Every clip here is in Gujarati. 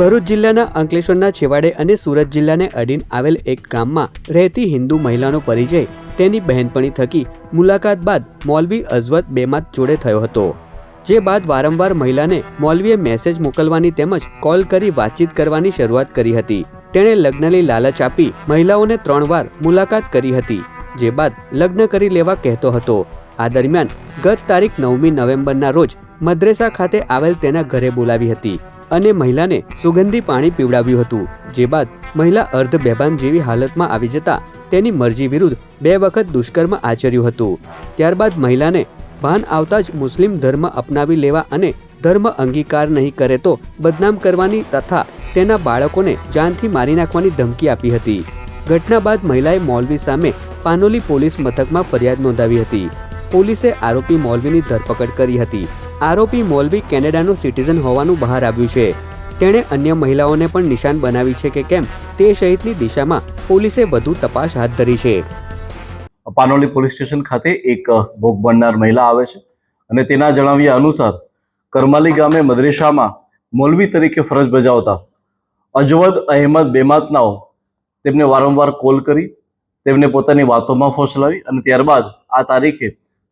ભરૂચ જિલ્લાના અંકલેશ્વરના છેવાડે અને સુરત જિલ્લાને અડીન આવેલ એક ગામમાં રહેતી હિન્દુ મહિલાનો પરિચય તેની બહેનપણી થકી મુલાકાત બાદ મૌલવી અઝવત બેમાત જોડે થયો હતો. જે બાદ વારંવાર મહિલાને મૌલવીએ મેસેજ મોકલવાની તેમજ કોલ કરી વાતચીત કરવાની શરૂઆત કરી હતી. તેણે લગ્નની લાલચ આપી મહિલાઓને ત્રણ વાર મુલાકાત કરી હતી, જે બાદ લગ્ન કરી લેવા કહેતો હતો. આ દરમિયાન ગત તારીખ નવમી નવેમ્બરના રોજ મદ્રેસા ખાતે આવેલ તેના ઘરે બોલાવી હતી. અને મહિલાને સુગંધી પાણી પીવડાવ્યું હતું. જે બાદ મહિલા અર્ધ બેભાન જેવી હાલતમાં આવી જતા તેની મરજી વિરુદ્ધ બે વખત દુષ્કર્મ આચર્યું હતું. ત્યારબાદ મહિલાને ભાન આવતા જ મુસ્લિમ ધર્મ અપનાવી લેવા અને ધર્મ અંગીકાર નહીં કરે તો બદનામ કરવાની તથા તેના બાળકોને જાનથી મારી નાખવાની ધમકી આપી હતી. ઘટના બાદ મહિલાએ મૌલવી સામે પાનોલી પોલીસ મથકમાં ફરિયાદ નોંધાવી હતી. પોલીસે આરોપી મૌલવીની ધરપકડ કરી હતી. આરોપી મોલવી કેનેડાનો સિટીઝન હોવાનું બહાર આવ્યું છે. તેણે અન્ય મહિલાઓને પણ નિશાન બનાવી છે કે કેમ તે સહિતની દિશામાં પોલીસે વધુ તપાસ હાથ ધરી છે. પાનોલી પોલીસ સ્ટેશન ખાતે એક ભોગ બનનાર મહિલા આવે છે અને તેના જણાવ્યા અનુસાર કરમાલી ગામે મદ્રેસામાં મૌલવી તરીકે ફરજ બજાવતા અજવદ અહેમદ બેમાતનાઓ તેમને વારંવાર કોલ કરી, તેમને પોતાની વાતોમાં ફોસલાવી અને ત્યારબાદ આ તારીખે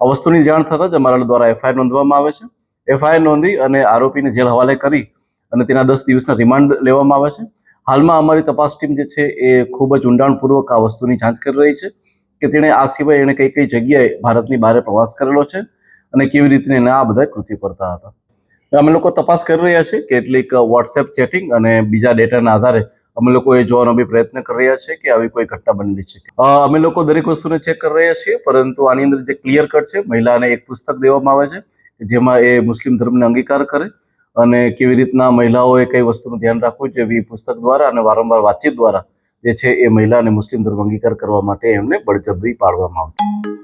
આ વસ્તુની જાણ થતાં જ અમારા દ્વારા એફઆઈઆર નોંધવામાં આવે છે. એફઆઈઆર નોંધી અને આરોપીને જેલ હવાલે કરી અને તેના દસ દિવસના રિમાન્ડ લેવામાં આવે છે. હાલમાં અમારી તપાસ ટીમ જે છે એ ખૂબ જ ઊંડાણપૂર્વક આ વસ્તુની જાંચ કરી રહી છે કે તેણે આ સિવાય એણે કઈ કઈ જગ્યાએ ભારતની બહાર પ્રવાસ કરેલો છે અને કેવી રીતે એને આ બધા કૃત્ય કરતા હતા. અમે લોકો તપાસ કરી રહ્યા છીએ કેટલીક વોટ્સએપ ચેટિંગ અને બીજા ડેટાના આધારે અમે લોકો એ જોવાનો બી પ્રયત્ન કરી રહ્યા છીએ કે આવી કોઈ ઘટના બનેલી છે અમે લોકો દરેક વસ્તુને ચેક કરી રહ્યા છીએ, પરંતુ આની અંદર જે ક્લિયર કટ છે, મહિલાને એક પુસ્તક દેવામાં આવે છે જેમાં એ મુસ્લિમ ધર્મને અંગીકાર કરે અને કેવી રીતના મહિલાઓએ કઈ વસ્તુનું ધ્યાન રાખવું જોઈએ પુસ્તક દ્વારા અને વારંવાર વાતચીત દ્વારા જે છે એ મહિલાને મુસ્લિમ ધર્મ અંગીકાર કરવા માટે એમને બળજબરી પાડવામાં આવતી.